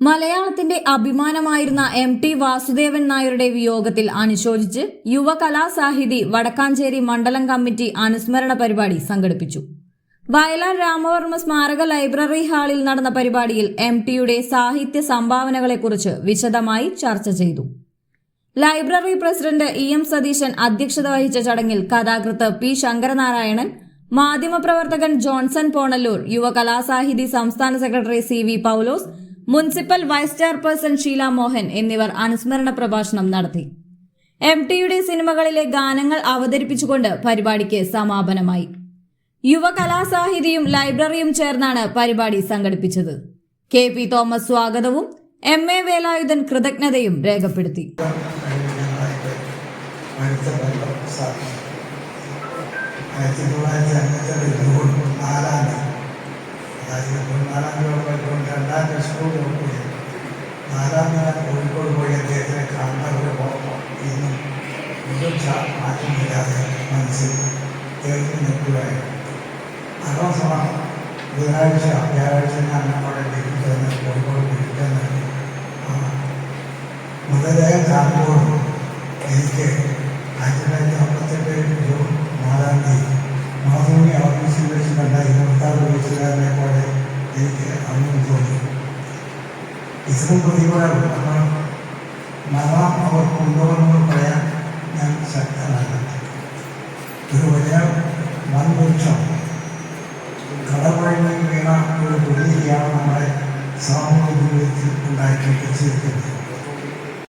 മലയാളത്തിന്റെ അഭിമാനമായിരുന്ന M T Vasudevan നായരുടെ വിയോഗത്തിൽ അനുശോചിച്ച് യുവ കലാസാഹിതി വടക്കാഞ്ചേരി മണ്ഡലം കമ്മിറ്റി അനുസ്മരണ പരിപാടി സംഘടിപ്പിച്ചു. വയലാർ രാമവർമ്മ സ്മാരക ലൈബ്രറി ഹാളിൽ നടന്ന പരിപാടിയിൽ എം ടിയുടെ സാഹിത്യ സംഭാവനകളെക്കുറിച്ച് വിശദമായി ചർച്ച ചെയ്തു. Library president E M Satheesan അധ്യക്ഷത വഹിച്ച ചടങ്ങിൽ കഥാകൃത്ത് പി ശങ്കരനാരായണൻ മാധ്യമപ്രവർത്തകൻ ജോൺസൺ പോണല്ലൂർ യുവ കലാസാഹിതി സംസ്ഥാന secretary C V Paulose municipal vice chairperson Sheela Mohan എന്നിവർ അനുസ്മരണ പ്രഭാഷണം നടത്തി. എം ടിയുടെ സിനിമകളിലെ ഗാനങ്ങൾ അവതരിപ്പിച്ചുകൊണ്ട് പരിപാടിക്ക് സമാപനമായി. യുവ കലാസാഹിതിയും ലൈബ്രറിയും ചേർന്നാണ് പരിപാടി സംഘടിപ്പിച്ചത്. കെ പി തോമസ് സ്വാഗതവും എം എ വേലായുധൻ കൃതജ്ഞതയും രേഖപ്പെടുത്തി. ആയിരത്തി തൊള്ളായിരത്തി അമ്പത്തി ജൂൺ നാലാം തീയതി ನಾಲ್ಕು ಸ್ಕೂಲ್ ಹೋಗ್ತಿದೆ ನಾಲ್ಕು ನಾಲ್ಕು ಉಳ್ಕೊಂಡು ಹೋಗಿದ್ದೆ ಕಾಂಬಾರ್ಗೆ ಇನ್ನು ಇದು ಚಾ ಹಾಕಿದ್ದಾರೆ ಮನಸ್ಸಿಗೆ ದೇವರಿಗೆ ನೆನಪಿದ್ದಾರೆ ಅದೋ ಸಹ ಬುಧರಾಜ್ಯ ಯಾರಾಜ್ಯ ಅನ್ನ ಮಾಡಬೇಕಿದ್ದಾನೆ ಕೊಡ್ಕೊಳ್ಬೇಕಿದ್ದಾನೆ ಮೊದಲೇ ಕಾಂಬೂರು ಇದಕ್ಕೆ ಆಯ್ತು ತೊಂಬತ್ತೆಂಟು ನಾಲ್ಕು ಮಾಧುರಿ ಆಫೀಸಿನಲ್ಲಿ ಬಂದಾಗ ഇരുപത്താറ് വയസ്സുകാരനെ പോലെ എനിക്ക് അന്നും തോന്നി. ഇതിനും കാരണം നമ്മൾ മരണം അവർക്കുണ്ടോയെന്ന് പറയാൻ ഞാൻ ശക്തനല്ല ഒരു വലിയ വൻവൃക്ഷം. കടവഴിയിൽ വീണ ഒരു പുലിയാണ് നമ്മുടെ സാമൂഹിക ജീവിതത്തിൽ ഉണ്ടാക്കി വെച്ചിരിക്കുന്നത്